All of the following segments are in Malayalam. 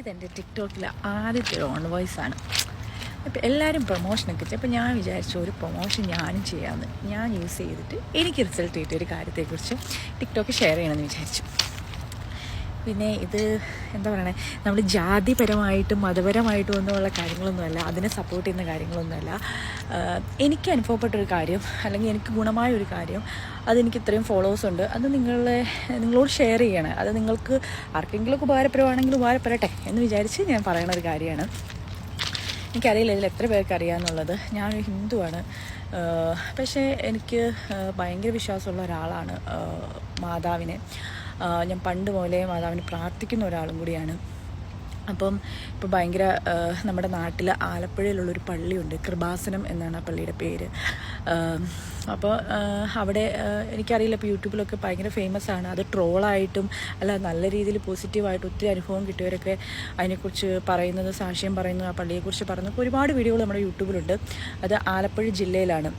ഇതെന്റെ ടിക്ടോക്കിലെ ആദ്യത്തെ ഓൺ വോയിസ് ആണ്. ഇപ്പം എല്ലാവരും പ്രൊമോഷനൊക്കെ അപ്പോൾ ഞാൻ വിചാരിച്ചു ഒരു പ്രൊമോഷൻ ഞാനും ചെയ്യാമെന്ന് ഞാൻ യൂസ് ചെയ്തിട്ട് എനിക്ക് റിസൾട്ട് കിട്ടിയ ഒരു കാര്യത്തെക്കുറിച്ച് ടിക്ടോക്ക് ഷെയർ ചെയ്യണമെന്ന് വിചാരിച്ചു. പിന്നെ ഇത് എന്താ പറയണേ? നമ്മൾ ജാതിപരമായിട്ടും മതപരമായിട്ടും ഒന്നുമുള്ള കാര്യങ്ങളൊന്നുമല്ല. അതിനെ സപ്പോർട്ട് ചെയ്യുന്ന കാര്യങ്ങളൊന്നുമല്ല. എനിക്ക് അനുഭവപ്പെട്ടൊരു കാര്യം അല്ലെങ്കിൽ എനിക്ക് ഗുണമായ ഒരു കാര്യം അതെനിക്ക് ഇത്രയും ഫോളോവേഴ്സ് ഉണ്ട്. അത് നിങ്ങളെ നിങ്ങളോട് ഷെയർ ചെയ്യണം. അത് നിങ്ങൾക്ക് ആർക്കെങ്കിലും ഉപകാരപ്പെടുവാണെങ്കിൽ ഉപകാരപ്പെടട്ടെ എന്ന് വിചാരിച്ച് ഞാൻ പറയണ ഒരു കാര്യമാണ്. എനിക്കറിയില്ല ഇതിൽ എത്ര പേർക്ക് അറിയാമെന്നുള്ളത് ഞാനൊരു ഹിന്ദുവാണ്. പക്ഷേ എനിക്ക് ഭയങ്കര വിശ്വാസമുള്ള ഒരാളാണ് മാതാവിനെ. ഞാൻ പണ്ട് മുതലേ മാതാവിന് പ്രാർത്ഥിക്കുന്ന ഒരാളും കൂടിയാണ്. അപ്പം ഇപ്പോൾ ഭയങ്കര നമ്മുടെ നാട്ടിൽ ആലപ്പുഴയിലുള്ളൊരു പള്ളിയുണ്ട് കൃപാസനം എന്നാണ് ആ പള്ളിയുടെ പേര്. അപ്പോൾ അവിടെ എനിക്കറിയില്ല ഇപ്പോൾ യൂട്യൂബിലൊക്കെ ഭയങ്കര ഫേമസ് ആണ്. അത് ട്രോളായിട്ടും അല്ല നല്ല രീതിയിൽ പോസിറ്റീവായിട്ട് ഒത്തിരി അനുഭവം കിട്ടിയവരൊക്കെ അതിനെക്കുറിച്ച് പറയുന്നത് സാക്ഷ്യം പറയുന്നത് ആ പള്ളിയെക്കുറിച്ച് പറയുന്നത്. ഒരുപാട് വീഡിയോകൾ നമ്മുടെ യൂട്യൂബിലുണ്ട്. അത് ആലപ്പുഴ ജില്ലയിലാണ്.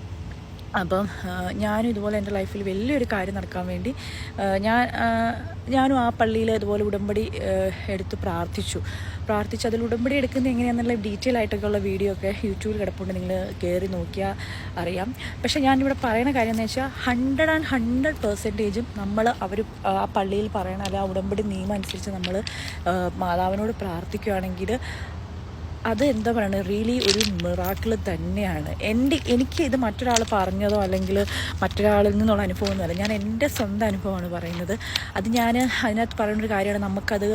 അപ്പം ഞാനും ഇതുപോലെ എന്റെ ലൈഫിൽ വലിയൊരു കാര്യം നടക്കാൻ വേണ്ടി ഞാൻ ഞാനും ആ പള്ളിയിൽ ഇതുപോലെ ഉടമ്പടി എടുത്ത് പ്രാർത്ഥിച്ചു. പ്രാർത്ഥിച്ച് അതിൽ ഉടമ്പടി എടുക്കുന്നത് എങ്ങനെയാണെന്നുള്ള ഡീറ്റെയിൽ ആയിട്ടൊക്കെ ഉള്ള വീഡിയോ ഒക്കെ യൂട്യൂബിൽ കിടപ്പുണ്ട്. നിങ്ങൾ കയറി നോക്കിയാൽ അറിയാം. പക്ഷേ ഞാനിവിടെ പറയുന്ന കാര്യം എന്ന് വെച്ചാൽ ഹൺഡ്രഡ് ആൻഡ് ഹൺഡ്രഡ് പെർസെന്റേജും നമ്മൾ അവർ ആ പള്ളിയിൽ പറയണ അല്ല ആ ഉടമ്പടി നിയമം അനുസരിച്ച് നമ്മൾ മാതാവിനോട് പ്രാർത്ഥിക്കുകയാണെങ്കിൽ അത് എന്താ പറയുന്നത് റിയലി ഒരു മിറാക്കിൾ തന്നെയാണ്. എന്റെ എനിക്ക് ഇത് മറ്റൊരാൾ പറഞ്ഞതോ അല്ലെങ്കിൽ മറ്റൊരാളിൽ നിന്നുള്ള അനുഭവമൊന്നുമല്ല ഞാൻ എന്റെ സ്വന്തം അനുഭവമാണ് പറയുന്നത്. അത് ഞാൻ അതിനകത്ത് പറയുന്ന ഒരു കാര്യമാണ്. നമുക്കത്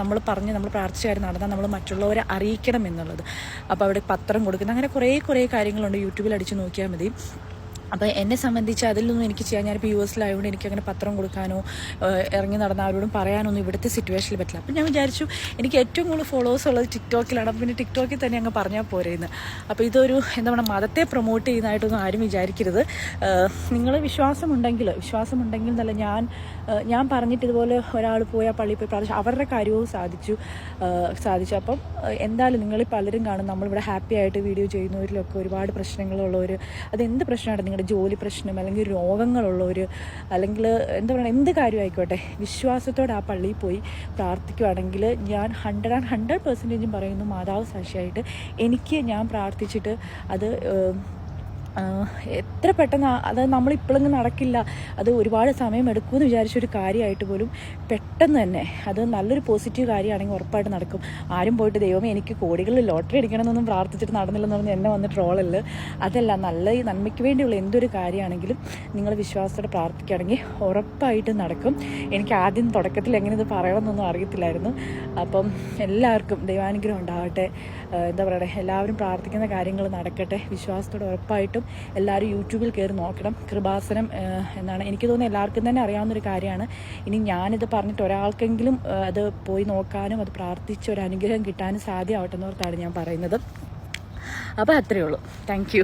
നമ്മൾ പറഞ്ഞ് നമ്മൾ പ്രാർത്ഥിച്ച കാര്യം നടന്നാൽ നമ്മൾ മറ്റുള്ളവരെ അറിയിക്കണം എന്നുള്ളത്. അപ്പോൾ അവിടെ പത്രം കൊടുക്കുന്ന അങ്ങനെ കുറേ കുറേ കാര്യങ്ങളുണ്ട്. യൂട്യൂബിൽ അടിച്ച് നോക്കിയാൽ മതി. അപ്പോൾ എന്നെ സംബന്ധിച്ച് അതിലൊന്നും എനിക്ക് ചെയ്യാൻ ഞാനിപ്പോൾ യു എനിക്ക് അങ്ങനെ പത്രം കൊടുക്കാനോ ഇറങ്ങി നടന്ന അവരോടും പറയാനൊന്നും ഇവിടുത്തെ സിറ്റുവേഷനിൽ പറ്റില്ല. അപ്പം ഞാൻ വിചാരിച്ചു എനിക്ക് ഏറ്റവും കൂടുതൽ ഫോളോവേഴ്സ് ഉള്ളത് ടിക്ടോക്കിലാണ് അപ്പം പിന്നെ ടിക്ടോക്കിൽ തന്നെ അങ്ങ് പറഞ്ഞാൽ പോരെയെന്ന് അപ്പോൾ ഇതൊരു എന്താ പറയുക മതത്തെ പ്രൊമോട്ട് ചെയ്യുന്നതായിട്ടൊന്നും ആരും വിചാരിക്കരുത്. നിങ്ങൾ വിശ്വാസമുണ്ടെങ്കിൽ വിശ്വാസമുണ്ടെങ്കിൽ എന്നല്ല ഞാൻ ഞാൻ പറഞ്ഞിട്ട് ഇതുപോലെ ഒരാൾ പോയി ആ പള്ളിയിൽ പോയി പ്രാർത്ഥിച്ചു. അവരുടെ കാര്യവും സാധിച്ചു. സാധിച്ചു. അപ്പം എന്തായാലും നിങ്ങൾ പലരും കാണും. നമ്മളിവിടെ ഹാപ്പി ആയിട്ട് വീഡിയോ ചെയ്യുന്നവരിലൊക്കെ ഒരുപാട് പ്രശ്നങ്ങളുള്ളവർ അതെന്ത് പ്രശ്നമാണ് നിങ്ങളുടെ ജോലി പ്രശ്നം അല്ലെങ്കിൽ രോഗങ്ങളുള്ളവർ അല്ലെങ്കിൽ എന്താ പറയുക എന്ത് കാര്യമായിക്കോട്ടെ വിശ്വാസത്തോടെ ആ പള്ളിയിൽ പോയി പ്രാർത്ഥിക്കുവാണെങ്കിൽ ഞാൻ ഹൺഡ്രഡ് ആൻഡ് ഹൺഡ്രഡ് പെർസെന്റേജും പറയുന്നു മാതാവ് സാക്ഷിയായിട്ട് എനിക്ക് ഞാൻ പ്രാർത്ഥിച്ചിട്ട് അത് എത്ര പെട്ടെന്ന് അത് നമ്മളിപ്പോഴും നടക്കില്ല. അത് ഒരുപാട് സമയം എടുക്കുമെന്ന് വിചാരിച്ചൊരു കാര്യമായിട്ട് പോലും പെട്ടെന്ന് തന്നെ അത് നല്ലൊരു പോസിറ്റീവ് കാര്യമാണെങ്കിൽ ഉറപ്പായിട്ട് നടക്കും. ആരും പോയിട്ട് ദൈവമേ എനിക്ക് കോടികളിൽ ലോട്ടറി അടിക്കണമെന്നൊന്നും പ്രാർത്ഥിച്ചിട്ട് നടന്നില്ലെന്ന് പറഞ്ഞ് എന്നെ വന്ന് ട്രോളല്ല? അതല്ല നല്ല നന്മയ്ക്ക് വേണ്ടിയുള്ള എന്തൊരു കാര്യമാണെങ്കിലും നിങ്ങൾ വിശ്വാസത്തോടെ പ്രാർത്ഥിക്കുകയാണെങ്കിൽ ഉറപ്പായിട്ട് നടക്കും. എനിക്ക് ആദ്യം തുടക്കത്തിൽ എങ്ങനെ ഇത് പറയണമെന്നൊന്നും അറിയത്തില്ലായിരുന്നു. അപ്പം എല്ലാവർക്കും ദൈവാനുഗ്രഹം ഉണ്ടാവട്ടെ എന്താ പറയുക എല്ലാവരും പ്രാർത്ഥിക്കുന്ന കാര്യങ്ങൾ നടക്കട്ടെ. വിശ്വാസത്തോടെ ഉറപ്പായിട്ടും എല്ലാവരും യൂട്യൂബിൽ കയറി നോക്കണം. കൃപാസനം എന്നാണ്. എനിക്ക് തോന്നുന്നത് എല്ലാവർക്കും തന്നെ അറിയാവുന്നൊരു കാര്യമാണ്. ഇനി ഞാനിത് പറഞ്ഞിട്ട് ഒരാൾക്കെങ്കിലും അത് പോയി നോക്കാനും അത് പ്രാർത്ഥിച്ച് ഒരു അനുഗ്രഹം കിട്ടാനും സാധ്യമാവട്ടെ എന്നോർത്താണ് ഞാൻ പറയുന്നത്. അപ്പോൾ അത്രയേ ഉള്ളൂ. താങ്ക്